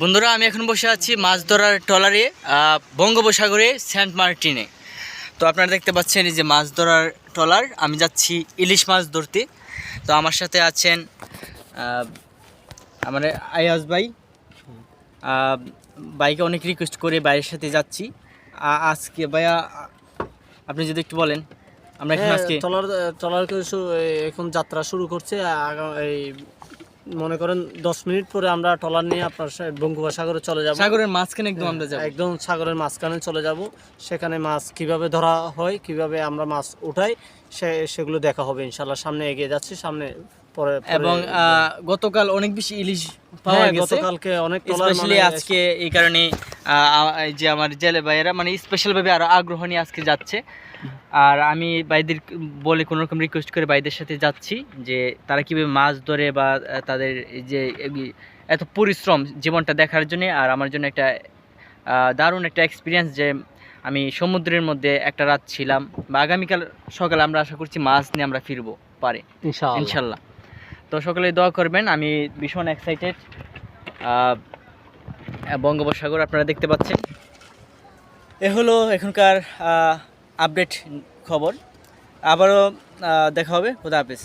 বন্ধুরা আমি এখন বসে আছি মাছ ধরার ট্রলারে বঙ্গোপসাগরে সেন্ট মার্টিনে। তো আপনারা দেখতে পাচ্ছেন এই যে মাছ ধরার ট্রলার আমি যাচ্ছি ইলিশ মাছ ধরতে। তো আমার সাথে আছেন আমার আয়াজ ভাই। ভাইকে অনেক রিকোয়েস্ট করে বাইরের সাথে যাচ্ছি। আজকে ভাইয়া আপনি যদি একটু বলেন আমরা এখন হ্যাঁ, আজকে ট্রলার ট্রলার এখন যাত্রা শুরু করছে এই মনে করেন দশ মিনিট পরে আমরা ট্রলার নিয়ে আপনার বঙ্গোপসাগরে চলে যাব। সাগরের মাঝখানে একদম আমরা যাব। একদম সাগরের মাঝখানে চলে যাব। সেখানে মাছ কীভাবে ধরা হয় কীভাবে আমরা মাছ উঠাই সে সেগুলো দেখা হবে ইনশাল্লাহ। সামনে এগিয়ে যাচ্ছি সামনে পরে এবং গতকাল অনেক বেশি ইলিশ পাওয়া হ্যাঁ, গেছে। গতকালকে অনেক ট্রলার মানে- আজকে এই কারণে যে আমার জেলে ভাইয়েরা মানে স্পেশাল ভাবে আরও আগ্রহ নিয়ে আজকে যাচ্ছে। আর আমি ভাইদের বলে কোনো রকম রিকোয়েস্ট করে ভাইদের সাথে যাচ্ছি যে তারা কীভাবে মাছ ধরে বা তাদের যে এত পরিশ্রম জীবনটা দেখার জন্য আর আমার জন্য একটা দারুণ একটা এক্সপিরিয়েন্স যে আমি সমুদ্রের মধ্যে একটা রাত ছিলাম বা আগামীকাল সকালে আমরা আশা করছি মাছ নিয়ে আমরা ফিরবো পারে। ইনশাআল্লাহ। ইনশাল্লাহ তো সকলে দোয়া করবেন আমি ভীষণ এক্সাইটেড বঙ্গোপসাগর আপনারা দেখতে পাচ্ছেন। এ হলো এখনকার আপডেট খবর। আবারও দেখা হবে। খুদা হাফেজ।